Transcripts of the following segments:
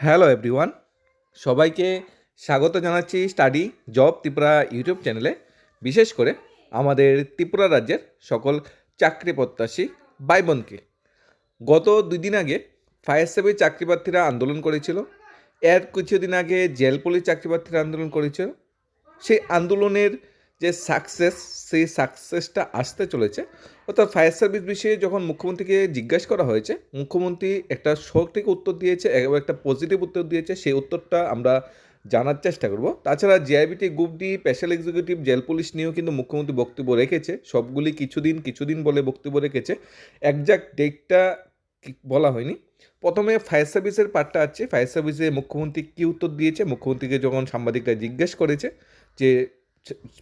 Hello everyone সবাইকে স্বাগত জানাচ্ছি স্টাডি জব ত্রিপুরা ইউটিউব চ্যানেলে বিশেষ করে আমাদের ত্রিপুরা রাজ্যের সকল চাকরি প্রত্যাশী ভাই বোনকে। গত দুই দিন আগে ফায়ার সার্ভিস চাকরি প্রার্থীরা আন্দোলন করেছিল। এর কিছুদিন আগে জেল পুলিশ চাকরি প্রার্থীরা আন্দোলন করেছিল। সেই আন্দোলনের যে সাকসেস সেই সাকসেসটা আসতে চলেছে। অর্থাৎ ফায়ার সার্ভিস বিষয়ে যখন মুখ্যমন্ত্রীকে জিজ্ঞাসা করা হয়েছে, মুখ্যমন্ত্রী একটা সঠিক উত্তর দিয়েছে, এবং একটা পজিটিভ উত্তর দিয়েছে, সেই উত্তরটা আমরা জানার চেষ্টা করব। তাছাড়া GIBT group D special executive jail police নিয়েও কিন্তু মুখ্যমন্ত্রী বক্তব্য রেখেছে। সবগুলি কিছুদিন কিছুদিন বলে বক্তব্য রেখেছে। একজাক্ট ডেটটা বলা হয়নি। প্রথমে ফায়ার সার্ভিসের পার্টটা আছে। ফায়ার সার্ভিসে মুখ্যমন্ত্রী কী উত্তর দিয়েছে? মুখ্যমন্ত্রীকে যখন সাংবাদিকরা জিজ্ঞেস করেছে যে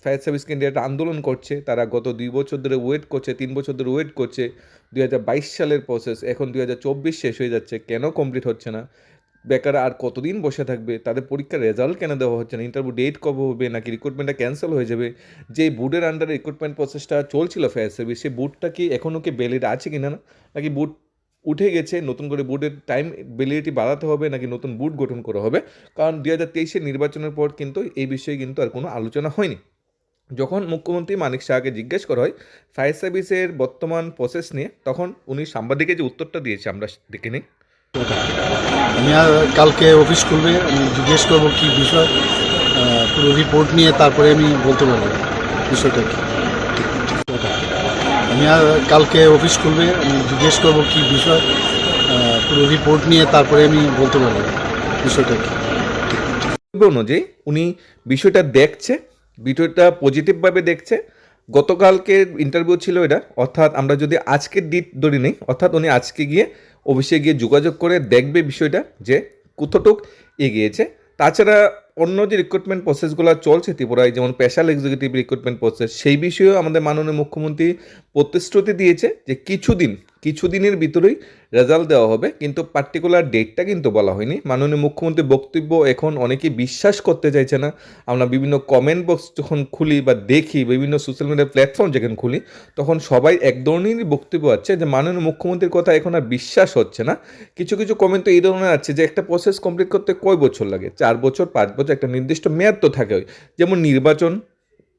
ফায়ার সার্ভিস একটা আন্দোলন করছে, তারা গত দুই বছর ধরে ওয়েট করছে, তিন বছর ধরে ওয়েট করছে। দুই হাজার বাইশ সালের প্রসেস এখন দুই হাজার চব্বিশ শেষ হয়ে যাচ্ছে, কেন কমপ্লিট হচ্ছে না? বেকার আর কতদিন বসে থাকবে? তাদের পরীক্ষার রেজাল্ট কেন দেওয়া হচ্ছে না? ইন্টারভিউ ডেট কবে হবে? নাকি রিক্রুটমেন্টটা ক্যান্সেল হয়ে যাবে? যে বুটের আন্ডারে রিক্রুটমেন্ট প্রসেসটা চলছিল ফায়ার সার্ভিস সেই বুটটা কি এখনও কি ভ্যালিড আছে কি না? নাকি বুট উঠে গেছে, নতুন করে বুটের টাইম ভ্যালিডিটি বাড়াতে হবে নাকি নতুন বুট গঠন করা হবে? কারণ দু হাজার তেইশের নির্বাচনের পর কিন্তু এই বিষয়ে কিন্তু আর কোনো আলোচনা হয়নি। যখন মুখ্যমন্ত্রী মানিক শাহকে জিজ্ঞেস করা হয় ফায়ার সার্ভিসের বর্তমান প্রসেস নিয়ে, তখন উনি সাংবাদিকের যে উত্তরটা দিয়েছে, আমরা দেখে নিই। আমি আর কালকে অফিস খুলবে, আমি জিজ্ঞেস করব কী বিষয় পুরো রিপোর্ট নিয়ে তারপরে আমি বলতে পারব বিষয়টা কি। আমি কালকে অফিস খুলবে, আমি জিজ্ঞেস করব কী বিষয় পুরো রিপোর্ট নিয়ে তারপরে আমি বলতে পারব বিষয়টা কি। অনুযায়ী উনি বিষয়টা দেখছে, বিষয়টা পজিটিভভাবে দেখছে। গতকালকে ইন্টারভিউ ছিল এটা, অর্থাৎ আমরা যদি আজকের ডিট ধরে নিই, অর্থাৎ উনি আজকে গিয়ে অফিসে গিয়ে যোগাযোগ করে দেখবে বিষয়টা যে কতটুক এগিয়েছে। তাছাড়া অন্য যে রিক্রুটমেন্ট প্রসেসগুলো চলছে ত্রিপুরায়, যেমন স্পেশাল এক্সিকিউটিভ রিক্রুটমেন্ট প্রসেস সেই বিষয়েও আমাদের মাননীয় মুখ্যমন্ত্রী প্রতিশ্রুতি দিয়েছে যে কিছুদিন, কিছুদিনের ভিতরেই রেজাল্ট দেওয়া হবে, কিন্তু পার্টিকুলার ডেটটা কিন্তু বলা হয়নি। মাননীয় মুখ্যমন্ত্রী বক্তব্য এখন অনেকেই বিশ্বাস করতে চাইছে না। আমরা বিভিন্ন কমেন্ট বক্স যখন খুলি বা দেখি, বিভিন্ন সোশ্যাল মিডিয়া প্ল্যাটফর্ম যখন খুলি, তখন সবাই এক ধরনেরই বক্তব্য আছে যে মাননীয় মুখ্যমন্ত্রীর কথা এখন আর বিশ্বাস হচ্ছে না। কিছু কিছু কমেন্ট তো এই ধরনের আছে যে একটা প্রসেস কমপ্লিট করতে কয় বছর লাগে? চার বছর, পাঁচ বছর? একটা নির্দিষ্ট মেয়াদ তো থাকে যেমন নির্বাচন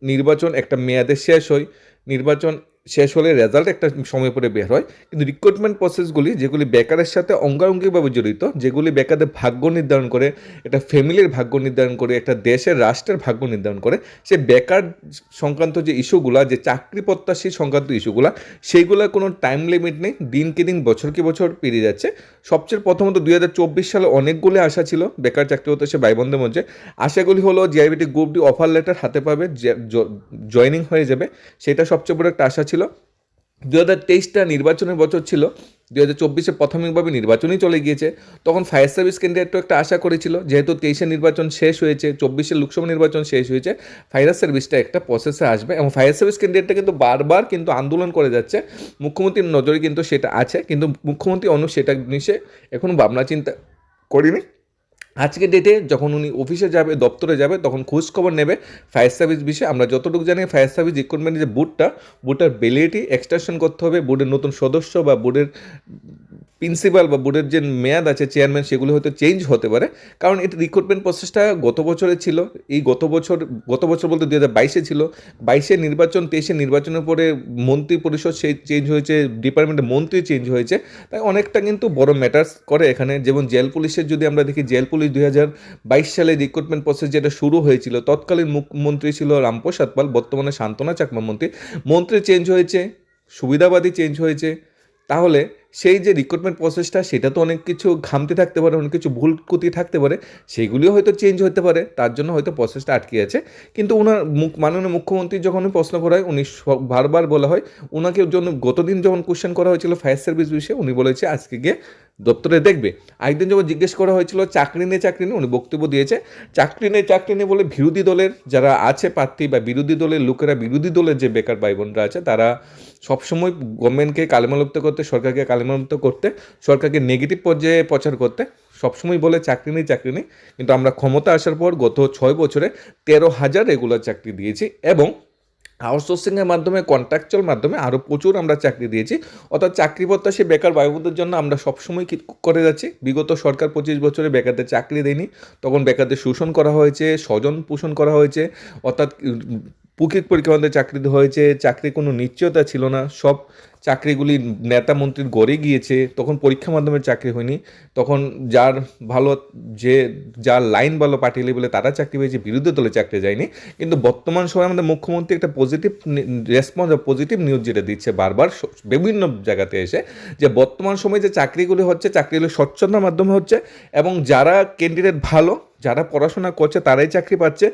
নির্বাচন একটা মেয়াদে শেষ হয় নির্বাচন শেষ হলে রেজাল্ট একটা সময় পরে বের হয়। কিন্তু রিক্রুটমেন্ট প্রসেসগুলি যেগুলি বেকারের সাথে অঙ্গাঙ্গিভাবে জড়িত, যেগুলি বেকারদের ভাগ্য নির্ধারণ করে, একটা ফ্যামিলির ভাগ্য নির্ধারণ করে, একটা দেশের রাষ্ট্রের ভাগ্য নির্ধারণ করে, সে বেকার সংক্রান্ত যে ইস্যুগুলা, যে চাকরি প্রত্যাশী সংক্রান্ত ইস্যুগুলা সেইগুলোর কোনো টাইম লিমিট নেই। দিনকে দিন বছরকে বছর পেরিয়ে যাচ্ছে। সবচেয়ে প্রথমত দুই হাজার চব্বিশ সালে অনেকগুলি আশা ছিল বেকার চাকরি হতে সে ভাই বোনদের মধ্যে। আশাগুলি হলো জিআইবিটি গ্রুপটি অফার লেটার হাতে পাবে জয়নিং হয়ে যাবে। সেটা সবচেয়ে বড় একটা আশা ছিল। দু হাজার তেইশটা নির্বাচনের বছর ছিল। দু হাজার চব্বিশে প্রাথমিকভাবে নির্বাচনই চলে গিয়েছে। তখন ফায়ার সার্ভিস ক্যান্ডিডেটও একটা আশা করেছিল, যেহেতু তেইশে নির্বাচন শেষ হয়েছে, চব্বিশে লোকসভা নির্বাচন শেষ হয়েছে, ফায়ার সার্ভিসটা একটা প্রসেসে আসবে এবং ফায়ার সার্ভিস ক্যান্ডিডেটটা কিন্তু বারবার কিন্তু আন্দোলন করে যাচ্ছে। মুখ্যমন্ত্রীর নজরে কিন্তু সেটা আছে, কিন্তু মুখ্যমন্ত্রী অন্য সেটা জিনিসে এখনও ভাবনা চিন্তা করিনি। আজকে ডেটে যখন উনি অফিসে যাবে, দপ্তরে যাবে, তখন খোঁজ খবর নেবে ফায়ার সার্ভিস বিষয়ে। আমরা যতটুকু জানি ফায়ার সার্ভিস রিক্রুটমেন্টের যে বুটটা বুটটার বেলিটি এক্সটেনশন করতে হবে। বোর্ডের নতুন সদস্য বা বোর্ডের প্রিন্সিপাল বা বোর্ডের যে মেয়াদ আছে, চেয়ারম্যান, সেগুলো হয়তো চেঞ্জ হতে পারে। কারণ এটা রিক্রুটমেন্ট প্রসেসটা গত বছরে ছিল। এই গত বছর গত বছর বলতে দু হাজার বাইশে ছিল। বাইশে নির্বাচন, তেইশে নির্বাচনের পরে মন্ত্রী পরিষদ সেই চেঞ্জ হয়েছে ডিপার্টমেন্টের মন্ত্রী চেঞ্জ হয়েছে। তাই অনেকটা কিন্তু বড় ম্যাটার্স করে এখানে। যেমন জেল পুলিশের যদি আমরা দেখি, জেল পুলিশ দুই হাজার বাইশ সালে রিক্রুটমেন্ট প্রসেস যেটা শুরু হয়েছিল, তৎকালীন মুখ্যমন্ত্রী ছিল রামপ্রসাদ পাল, বর্তমানে শান্তনা চাকমা মন্ত্রী। মন্ত্রী চেঞ্জ হয়েছে, সুবিধাবাদী চেঞ্জ হয়েছে। তাহলে সেই যে রিক্রুটমেন্ট প্রসেসটা সেটা তো অনেক কিছু ঘামতে থাকতে পারে, অনেক কিছু ভুল কুতি থাকতে পারে। সেইগুলিও হয়তো চেঞ্জ হতে পারে, তার জন্য হয়তো প্রসেসটা আটকে আছে। কিন্তু ওনার মুখ, মাননীয় মুখ্যমন্ত্রী যখন প্রশ্ন করা হয় উনি বারবার বলা হয় ওনাকে জন্য গতদিন যখন কোশ্চেন করা হয়েছিল ফায়ার সার্ভিস বিষয়ে, উনি বলেছে, আজকে গিয়ে দপ্তরে দেখবে। আরেকদিন যখন জিজ্ঞেস করা হয়েছিল চাকরি নিয়ে চাকরি নিয়ে উনি বক্তব্য দিয়েছে। চাকরি নিয়ে চাকরি নিয়ে বলে বিরোধী দলের যারা আছে প্রার্থী বা বিরোধী দলের লোকেরা, বিরোধী দলের যে বেকার ভাই বোনরা আছে, তারা সবসময় গভর্নমেন্টকে কালিমালুপ্ত করতে, সরকারকে কালিমালুপ্ত করতে, সরকারকে নেগেটিভ পর্যায়ে প্রচার করতে সবসময় বলে চাকরি নেই চাকরি নেই। কিন্তু আমরা ক্ষমতা আসার পর গত ছয় বছরে তেরো হাজার রেগুলার চাকরি দিয়েছি এবং আউটসোর্সিংয়ের মাধ্যমে কন্ট্রাকচুয়াল মাধ্যমে আরও প্রচুর আমরা চাকরি দিয়েছি। অর্থাৎ চাকরি প্রত্যাশী বেকার বায়ুবুদের জন্য আমরা সবসময় কি করে যাচ্ছি? বিগত সরকার পঁচিশ বছরে বেকারদের চাকরি দেয়নি। তখন বেকারদের শোষণ করা হয়েছে স্বজন পোষণ করা হয়েছে। অর্থাৎ পুকিক পরীক্ষাদের চাকরি হয়েছে, চাকরির কোনো নিশ্চয়তা ছিল না, সব চাকরিগুলি নেতা মন্ত্রীর গড়ে গিয়েছে, তখন পরীক্ষা মাধ্যমে চাকরি হয়নি, তখন যার ভালো যে, যার লাইন ভালো পার্টি লেভেলে তারা চাকরি পেয়েছে, বিরুদ্ধে দলে চাকরি যায়নি, কিন্তু বর্তমান সময়ে আমাদের মুখ্যমন্ত্রী একটা পজিটিভ রেসপন্স পজিটিভ নিউজ যেটা দিচ্ছে বারবার বিভিন্ন জায়গাতে এসে, যে বর্তমান সময়ে যে চাকরিগুলি হচ্ছে, চাকরিগুলি স্বচ্ছতার মাধ্যমে হচ্ছে, এবং যারা ক্যান্ডিডেট ভালো, যারা পড়াশোনা করছে, তারাই চাকরি পাচ্ছে,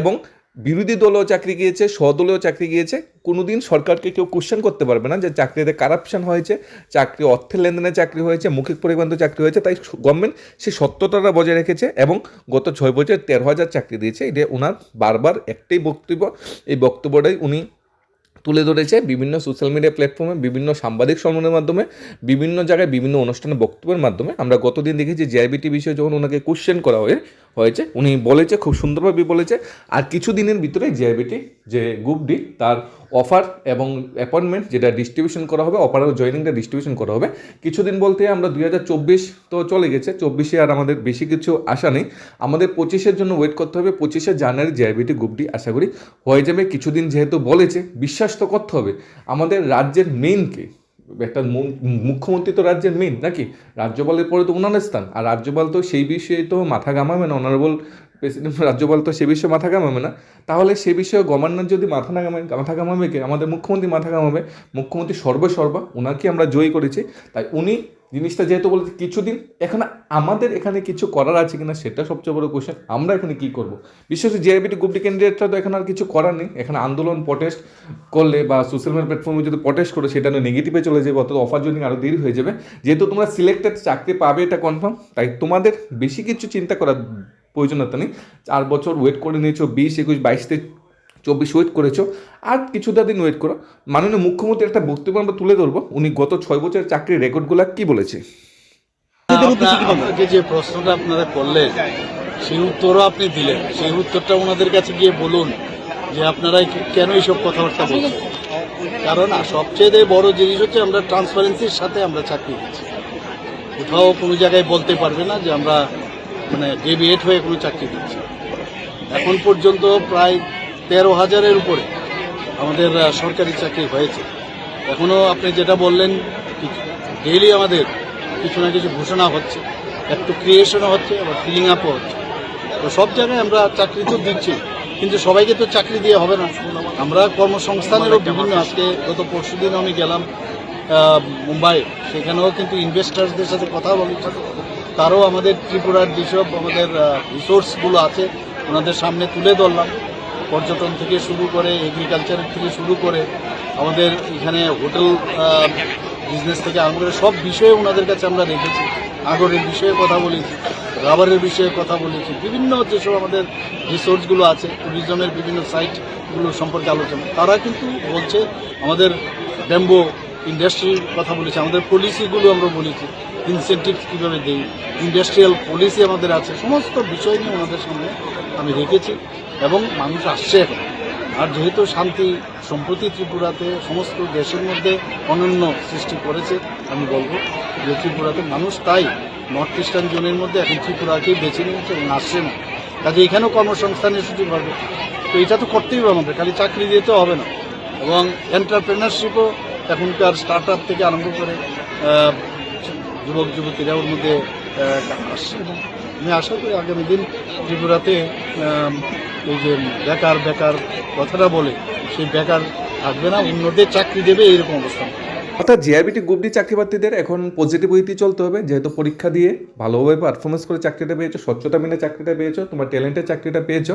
এবং বিরোধী দলও চাকরি গিয়েছে স্বদলীয় চাকরি গিয়েছে। কোনোদিন সরকারকে কেউ কোশ্চেন করতে পারবে না যে চাকরিতে কারাপশন হয়েছে, চাকরি অর্থের লেনদেনে চাকরি হয়েছে, মৌখিক পরিবহন চাকরি হয়েছে, তাই গভর্নমেন্ট সেই সত্যতাটা বজায় রেখেছে এবং গত ছয় বছর তেরো হাজার চাকরি দিয়েছে। এটা ওনার বারবার একটাই বক্তব্য। এই বক্তব্যটাই উনি তুলে ধরেছে বিভিন্ন সোশ্যাল মিডিয়া প্ল্যাটফর্মে বিভিন্ন সাংবাদিক সম্মেলনের মাধ্যমে, বিভিন্ন জায়গায় বিভিন্ন অনুষ্ঠানে বক্তব্যের মাধ্যমে। আমরা গতদিন দেখেছি জেআইবিটি বিষয়ে যখন ওনাকে কোশ্চেন করা হয়ে হয়েছে। উনি বলেছে, খুব সুন্দরভাবে বলেছে। আর কিছু দিনের ভিতরে জেআইবিটি যে গ্রুপ ডি তার অফার এবং অ্যাপয়েন্টমেন্ট যেটা ডিস্ট্রিবিউশন করা হবে অফার আর জয়েনিংটা ডিস্ট্রিবিউশন করা হবে। কিছুদিন বলতে আমরা দুই হাজার চব্বিশ তো চলে গেছে। চব্বিশে আর আমাদের বেশি কিছু আশা নেই। আমাদের পঁচিশের জন্য ওয়েট করতে হবে। পঁচিশে জানুয়ারি জেআইবিটি গ্রুপ ডি আশা করি হয়ে যাবে। কিছুদিন যেহেতু বলেছে, বিশ্বাস তো করতে হবে। আমাদের রাজ্যের মেইনকে একটা মুখ্যমন্ত্রী তো রাজ্যের মেন নাকি? রাজ্যপালের পরে তো ওনার স্থান। আর রাজ্যপাল তো সেই বিষয়ে তো মাথা ঘামাবে না। অনারেবল প্রেসিডেন্ট রাজ্যপাল তো সে বিষয়ে মাথা ঘামাবে না। তাহলে সে বিষয়ে গভর্নর যদি মাথা না ঘামায় মাথা ঘামাবে কে? আমাদের মুখ্যমন্ত্রী মাথা ঘামাবে। মুখ্যমন্ত্রী সর্বসর্বা ওনাকে আমরা জয়ী করেছি। তাই উনি জিনিসটা যেহেতু বলেছে কিছুদিন এখন আমাদের এখানে কিছু করার আছে কিনা সেটা সবচেয়ে বড় কোশ্চেন আমরা এখানে কি করব? বিশেষ করে জিআইবিটি গ্রুপটি ক্যান্ডিডেটরা তো এখন আর কিছু করার নেই। এখানে আন্দোলন প্রটেস্ট করলে বা সোশ্যাল মিডিয়া প্ল্যাটফর্মে যদি প্রটেস্ট করে, সেটা নেগেটিভে চলে যাবে, অর্থাৎ অফার জন্য আরও দেরি হয়ে যাবে। যেহেতু তোমরা সিলেক্টেড চাকরি পাবে এটা কনফার্ম তাই তোমাদের বেশি কিছু চিন্তা করার প্রয়োজনীয়তা নেই চার বছর ওয়েট করে নিয়েছো বিশ একুশ বাইশ থেকে চব্বিশ ওয়েট করেছ আর কিছুটা দিন ওয়েট করো। মাননীয় মুখ্যমন্ত্রী একটা বক্তব্য আমরা তুলে ধরবো। উনি গত ছয় বছরের চাকরির রেকর্ডগুলো কি বলেছে? আপনাকে যে প্রশ্নটা আপনারা করলেন সেই উত্তরও আপনি দিলেন। সেই উত্তরটা ওনাদের কাছে গিয়ে বলুন যে আপনারা কেন এইসব কথাবার্তা বলছেন? কারণ সবচেয়ে বড় জিনিস হচ্ছে আমরা ট্রান্সপারেন্সির সাথে আমরা চাকরি দিচ্ছি। কোথাও কোনো জায়গায় বলতে পারবে না যে আমরা মানে ডেভিয়েট হয়ে কোনো চাকরি দিচ্ছে এখন পর্যন্ত প্রায় তেরো হাজারের উপরে আমাদের সরকারি চাকরি হয়েছে। এখনও আপনি যেটা বললেন ডেইলি আমাদের কিছু না কিছু ঘোষণা হচ্ছে। একটু ক্রিয়েশনও হচ্ছে, আবার ফিলিং আপও হচ্ছে। তো সব জায়গায় আমরা চাকরি তো দিচ্ছি, কিন্তু সবাইকে তো চাকরি দিয়ে হবে না। আমরা কর্মসংস্থানেরও বিভিন্ন, আজকে গত পরশু দিন আমি গেলাম মুম্বাই সেখানেও কিন্তু ইনভেস্টার্সদের সাথে কথা বলেছি তারও আমাদের ত্রিপুরার যেসব আমাদের রিসোর্সগুলো আছে, ওনাদের সামনে তুলে ধরলাম। পর্যটন থেকে শুরু করে এগ্রিকালচার থেকে শুরু করে, আমাদের এখানে হোটেল বিজনেস থেকে আরম্ভ করে সব বিষয়ে ওনাদের কাছে আমরা রেখেছি। আগরের বিষয়ে কথা বলেছি, রাবারের বিষয়ে কথা বলেছি, বিভিন্ন যেসব আমাদের রিসোর্সগুলো আছে ট্যুরিজমের বিভিন্ন সাইটগুলো সম্পর্কে আলোচনা। তারা কিন্তু বলছে, আমাদের ব্যাম্বো ইন্ডাস্ট্রির কথা বলেছি, আমাদের পলিসিগুলো আমরা বলেছি। ইনসেন্টিভস কীভাবে দিই? ইন্ডাস্ট্রিয়াল পলিসি আমাদের আছে, সমস্ত বিষয় নিয়ে ওনাদের সামনে আমি রেখেছি এবং মানুষ আসছে এখন। আর যেহেতু শান্তি, সম্প্রতি ত্রিপুরাতে সমস্ত দেশের মধ্যে অনন্য সৃষ্টি করেছে, আমি বলব যে ত্রিপুরাতে মানুষ তাই নর্থ ইস্টার্ন জোনের মধ্যে এখন ত্রিপুরাকেই বেছে নিয়েছে এবং আসছে না। কাজে এখানেও কর্মসংস্থানের সুযোগ হবে তো এটা তো করতেই হবে আমাদের, খালি চাকরি দিতে হবে না। এবং এন্টারপ্রেনারশিপও এখনকার স্টার্ট আপ থেকে আরম্ভ করে যুবক, যুবতীরা ওর মধ্যে আসছে। এবং আমি আশা করি আগামী দিন ত্রিপুরাতে এই যে বেকার বেকার কথাটা বলে, সেই বেকার থাকবে না, অন্যদের চাকরি দেবে, এইরকম অবস্থা। অর্থাৎ জিআইবিটি গ্রুপ ডি চাকরি প্রার্থীদের এখন পজিটিভ উইথই চলতে হবে, যেহেতু পরীক্ষা দিয়ে ভালোভাবে পারফরমেন্স করে চাকরিটা পেয়েছ, স্বচ্ছতা মেনে চাকরিটা পেয়েছ, তোমার ট্যালেন্টের চাকরিটা পেয়েছ।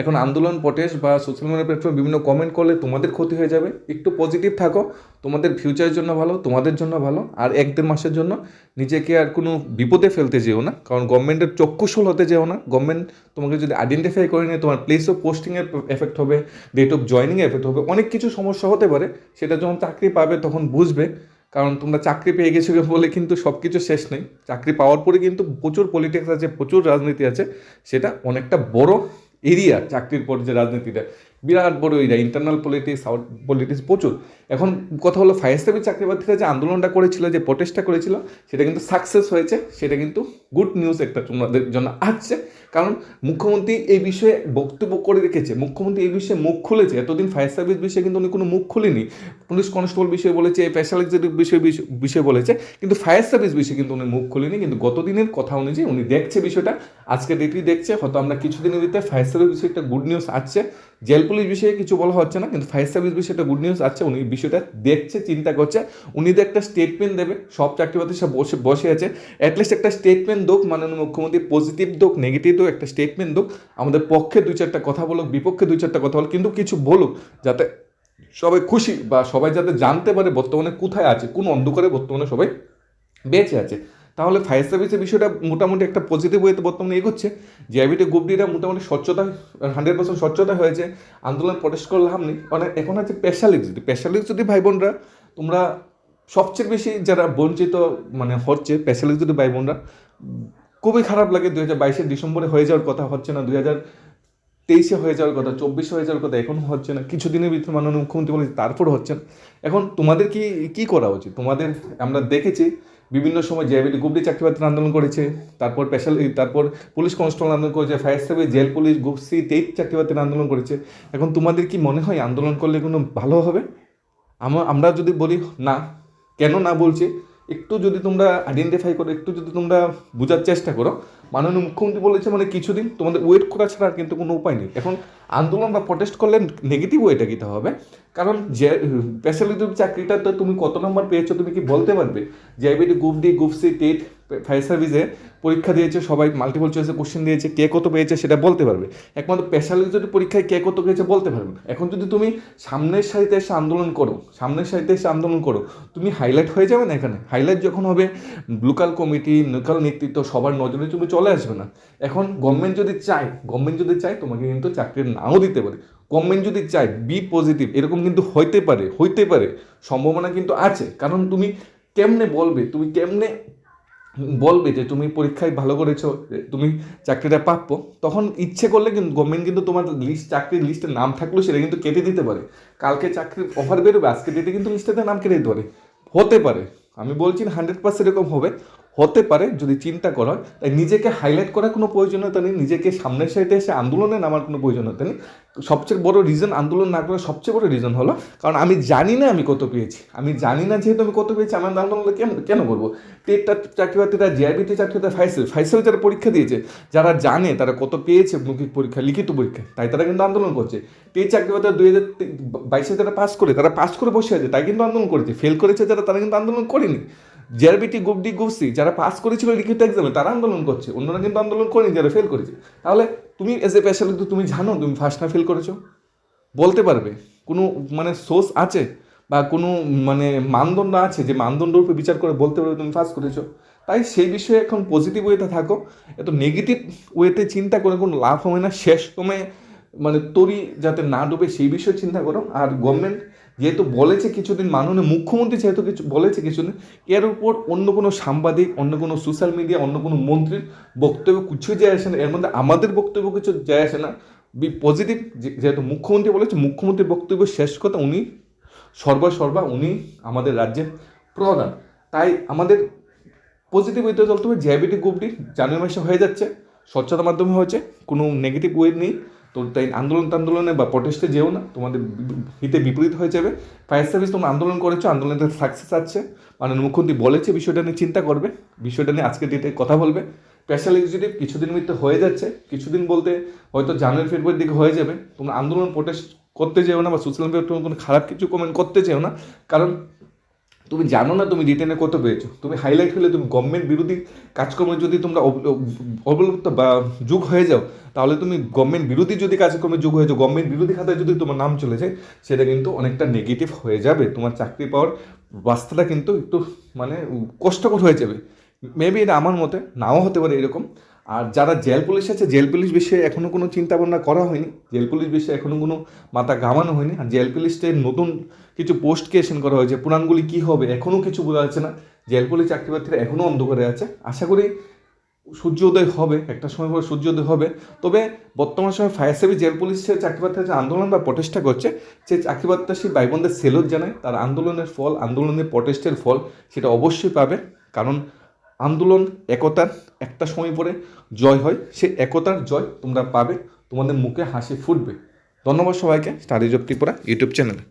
এখন আন্দোলন প্রটেস্ট বা সোশ্যাল মিডিয়া প্ল্যাটফর্মে বিভিন্ন কমেন্ট করলে তোমাদের ক্ষতি হয়ে যাবে। একটু পজিটিভ থাকো তোমাদের ফিউচারের জন্য ভালো, তোমাদের জন্য ভালো, আর এক দেড় মাসের জন্য নিজেকে আর কোনো বিপদে ফেলতে যেও না। কারণ গভর্নমেন্টের চক্ষুশল হতে যেও না। গভর্নমেন্ট তোমাকে যদি আইডেন্টিফাই করে নিয়ে তোমার প্লেস অফ পোস্টিংয়ের এফেক্ট হবে ডেট অফ জয়নিংয়ে এফেক্ট হবে, অনেক কিছু সমস্যা হতে পারে। সেটা যখন চাকরি পাবে তখন বুঝবে। কারণ তোমরা চাকরি পেয়ে গেছো বলে কিন্তু সব কিছু শেষ নেই। চাকরি পাওয়ার পরে কিন্তু প্রচুর পলিটিক্স আছে, প্রচুর রাজনীতি আছে। সেটা অনেকটা বড় এরিয়া চাকরির পর যে রাজনীতিটা। বিরাট বড় area internal politics out politics প্রচুর। এখন কথা হলো ফায়ার চাকরি প্রার্থীরা যে আন্দোলনটা করেছিল, যে প্রটেস্টটা করেছিল, সেটা কিন্তু সাকসেস হয়েছে, সেটা কিন্তু গুড নিউজ একটা তোমাদের জন্য আসছে। কারণ মুখ্যমন্ত্রী এই বিষয়ে বক্তব্য করে রেখেছে, মুখ্যমন্ত্রী এই বিষয়ে মুখ খুলেছে। এতদিন ফায়ার সার্ভিস বিষয়ে কিন্তু উনি কোনো মুখ খুলেনি। পুলিশ কনস্টেবল বিষয়ে বলেছে স্পেশাল এক্সিকিউটিভ বিষয়ে বিষয়ে বলেছে, কিন্তু ফায়ার সার্ভিস বিষয়ে কিন্তু উনি মুখ খুলেনি। কিন্তু গতদিনের কথা অনুযায়ী উনি দেখছে বিষয়টা আজকে ডেটই দেখছে। হয়তো আমরা কিছুদিনের ভিতরে ফায়ার সার্ভিস বিষয়ে একটা গুড নিউজ আসছে। জেল পুলিশ বিষয়ে কিছু বলা হচ্ছে না, কিন্তু ফায়ার সার্ভিস বিষয়ে একটা গুড নিউজ আছে, উনি বিষয়টা দেখছে, চিন্তা করছে। উনি তো একটা স্টেটমেন্ট দেবে, সব চাকরি বাকরি সব বসে বসে আছে। অ্যাটলিস্ট একটা স্টেটমেন্ট দোক মাননীয় মুখ্যমন্ত্রী পজিটিভ দোক নেগেটিভ দোক, একটা স্টেটমেন্ট দোক। আমাদের পক্ষে দুই চারটা কথা বলুক, বিপক্ষে দুই চারটা কথা বলুক, কিন্তু কিছু বলুক, যাতে সবাই খুশি বা সবাই যাতে জানতে পারে বর্তমানে কোথায় আছে, কোন অন্ধকারে বর্তমানে সবাই বেঁচে আছে। তাহলে ফায়ার সার্ভিসের বিষয়টা মোটামুটি একটা পজিটিভ ওয়েতে বর্তমানে এগোচ্ছে। জিআইবিটি গ্রুপডিরা মোটামুটি স্বচ্ছতা হান্ড্রেড পার্সেন্ট স্বচ্ছতা হয়েছে। আন্দোলন প্রটেস্ট করে লাভ নেই। অনেক এখন আছে যদি স্পেশালিস্ট যদি ভাই বোনরা তোমরা সবচেয়ে বেশি যারা বঞ্চিত মানে হচ্ছে স্পেশালিস্ট যদি ভাই বোনরা খুবই খারাপ লাগে দুই হাজার বাইশে ডিসেম্বরে হয়ে যাওয়ার কথা হচ্ছে না, দুই হাজার তেইশে হয়ে যাওয়ার কথা, চব্বিশে হয়ে যাওয়ার কথা এখন হচ্ছে না। কিছুদিনের ভিতরে মাননীয় মুখ্যমন্ত্রী বলেছে, তারপর হচ্ছে না। এখন তোমাদের কি কি করা উচিত? তোমাদের আমরা দেখেছি বিভিন্ন সময় জেআইবিটি গুপডি চাকরি বাতিল আন্দোলন করেছে, তারপর স্পেশাল তারপর পুলিশ কনস্টেবল আন্দোলন করেছে fire service jail police group C বাতিল আন্দোলন করেছে। এখন তোমাদের কি মনে হয় আন্দোলন করলে কোনো ভালো হবে? আমরা যদি বলি না, কেন না বলছি, একটু যদি তোমরা আইডেন্টিফাই করো, একটু যদি তোমরা বোঝার চেষ্টা করো। মাননীয় মুখ্যমন্ত্রী বলেছে মানে কিছুদিন তোমাদের ওয়েট করা ছাড়া কিন্তু কোনো উপায় নেই। এখন আন্দোলন বা প্রটেস্ট করলে নেগেটিভ ওয়েটা দিতে হবে? কারণ যে চাকরিটা তো তুমি কত নম্বর পেয়েছ তুমি কি বলতে পারবে? যে IBT group D group C TET fire সার্ভিসে পরীক্ষা দিয়েছে, সবাই মাল্টিপল চয়েসে কোশ্চেন দিয়েছে, কে কত পেয়েছে সেটা বলতে পারবে। একমাত্র স্পেশালিটি যদি পরীক্ষায় কে কত পেয়েছে বলতে পারবে। এখন যদি তুমি সামনের সারিতে এসে আন্দোলন করো, সামনের সারিতে এসে আন্দোলন করো, তুমি হাইলাইট হয়ে যাবে না এখানে? হাইলাইট যখন হবে লোকাল কমিটি লোকাল নেতৃত্ব সবার নজরে তুমি চলে আসবে না। এখন গভর্নমেন্ট যদি চায় গভর্নমেন্ট যদি চায়, তোমাকে কিন্তু চাকরি নাও দিতে পারে। গভর্নমেন্ট যদি চায় বি পজিটিভ এরকম কিন্তু হইতে পারে হইতে পারে, সম্ভাবনা কিন্তু আছে। কারণ তুমি কেমনে বলবে, তুমি কেমনে বলবে যে তুমি পরীক্ষায় ভালো করেছ তুমি চাকরিটা প্রাপ্য, তখন ইচ্ছে করলে কিন্তু গভর্নমেন্ট কিন্তু তোমার লিস্ট চাকরির লিস্টে নাম থাকলেও সেটা কিন্তু কেটে দিতে পারে। কালকে চাকরির অফার বেরোবে, আজকে ডেটে কিন্তু লিস্টেতে নাম কেটে দিতে পারে। হতে পারে। আমি বলছি না হান্ড্রেড পার্সেন্ট এরকম হবে। হতে পারে যদি চিন্তা করা হয়, তাই নিজেকে হাইলাইট করার কোনো প্রয়োজনীয়তা নেই, নিজেকে সামনের সাইডে এসে আন্দোলনে নামার কোনো প্রয়োজনীয়তা নেই। সবচেয়ে বড় রিজন আন্দোলন না করার সবচেয়ে বড় রিজন হলো, কারণ আমি জানি না আমি কত পেয়েছি। আমি জানি না যেহেতু আমি কত পেয়েছি আমার আন্দোলন কেন কেন করব? টেটটা চাকরি প্রার্থীরা জিআইবিতে চাকরি প্রার্থীরা ফাইসেল ফাইসেল যারা পরীক্ষা দিয়েছে, যারা জানে তারা কত পেয়েছে মৌখিক পরীক্ষা, লিখিত পরীক্ষা, তাই তারা কিন্তু আন্দোলন করছে। টেট চাকরি প্রার্থীরা দুই হাজার বাইশে যারা পাস করে, তারা পাস করে বসে আছে, তাই কিন্তু আন্দোলন করেছে। ফেল করেছে যারা, তারা কিন্তু আন্দোলন করেনি। JRBT group D group C যারা পাস করেছিল লিখিত এক্সামে তারা আন্দোলন করছে। অন্যরা কিন্তু আন্দোলন করেনি, যারা ফেল করেছে। তাহলে তুমি এজ এ স্পেশালিস্ট তুমি জানো, তুমি ফার্স্ট না ফেল করেছ। বলতে পারবে, কোনো মানে সোর্স আছে বা কোনো মানে মানদণ্ড আছে যে মানদণ্ডের উপর বিচার করে বলতে পারবে তুমি ফার্স্ট করেছ? তাই সেই বিষয়ে এখন পজিটিভ ওয়েতে থাকো। এত নেগেটিভ ওয়েতে চিন্তা করে কোনো লাভ হবে না। শেষ তুমি মানে তরি যাতে না ডুবে সেই বিষয়ে চিন্তা করো। আর গভর্নমেন্ট যেহেতু বলেছে কিছুদিন, মাননীয় মুখ্যমন্ত্রী যেহেতু কিছু বলেছে কিছুদিন, এর উপর অন্য কোনো সাংবাদিক, অন্য কোনো সোশ্যাল মিডিয়া অন্য কোনো মন্ত্রীর বক্তব্য কিছু যায় আসে না। এর মধ্যে আমাদের বক্তব্য কিছু যায় আসে না। বি পজিটিভ যেহেতু মুখ্যমন্ত্রী বলেছে, মুখ্যমন্ত্রীর বক্তব্য শেষ কথা উনি, সর্বা সর্বা উনি আমাদের রাজ্যের প্রধান। তাই আমাদের পজিটিভ ওয়েতে চলতে হবে। জিআইবিটি গ্রুপটি জানুয়ারি মাসে হয়ে যাচ্ছে। স্বচ্ছতার মাধ্যমে হয়েছে। কোনো নেগেটিভ ওয়ে নেই। তো তাই আন্দোলন আন্দোলনে বা প্রটেস্টে যেও না, তোমাদের হিতে বিপরীত হয়ে যাবে। ফায়ার সার্ভিস তোমরা আন্দোলন করেছ আন্দোলনে সাকসেস আছে। মানে মুখ্যমন্ত্রী বলেছে, বিষয়টা নিয়ে চিন্তা করবে। বিষয়টা নিয়ে আজকে ডেটে কথা বলবে। স্পেশাল এক্সিকিউটিভ কিছুদিন মধ্যে হয়ে যাচ্ছে। কিছুদিন বলতে হয়তো জানুয়ারি ফেব্রুয়ারির দিকে হয়ে যাবে। তোমরা আন্দোলন প্রটেস্ট করতে যেও না বা সোশ্যাল মিডিয়ায় কোনো খারাপ কিছু কমেন্ট করতে চেও না। কারণ তুমি জানো না তুমি রিটেনে কত পেয়েছ? তুমি হাইলাইট হলে তুমি গভর্নমেন্ট বিরোধী কাজকর্মে যদি তোমরা অব- অব- অবলুপ্ত বা যুগ হয়ে যাও, তাহলে তুমি গভর্নমেন্ট বিরোধী যদি কাজকর্মে যুগ হয়ে যাও গভর্নমেন্ট বিরোধী খাতায় যদি তোমার নাম চলে যায়, সেটা কিন্তু অনেকটা নেগেটিভ হয়ে যাবে। তোমার চাকরি পাওয়ার রাস্তাটা কিন্তু একটু মানে কষ্টকর হয়ে যাবে। মেবি এটা আমার মতে, নাও হতে পারে এরকম। আর যারা জেল পুলিশ আছে জেল পুলিশ বিষয়ে এখনও কোনো চিন্তা ভাবনা করা হয়নি। জেল পুলিশ বিষয়ে এখনও কোনো মাথা ঘামানো হয়নি। আর জেল পুলিশের নতুন কিছু পোস্ট ক্রিয়েশন করা হয়েছে। পুরাণগুলি কী হবে এখনও কিছু বোঝা যাচ্ছে না। জেল পুলিশ চাকরি প্রার্থীরা এখনও অন্ধকারে আছে। আশা করি সূর্যোদয় হবে, একটা সময় পরে সূর্যোদয় হবে। তবে বর্তমান সময় ফায়ার সার্ভিস জেল পুলিশ সে চাকরি প্রার্থীরা যে আন্দোলন বা প্রচেষ্টা করছে, সে চাকরি প্রত্যাশী ভাই বোনদের সেলুট জানায়। তার আন্দোলনের ফল, আন্দোলনের প্রটেস্টের ফল সেটা অবশ্যই পাবে। কারণ আন্দোলন একতার, একটা সময় পরে জয় হয়। সে একতার জয় তোমরা পাবে। তোমাদের মুখে হাসি ফুটবে। ধন্যবাদ সবাইকে। স্টাডি জব ত্রিপুরা ইউটিউব চ্যানেলে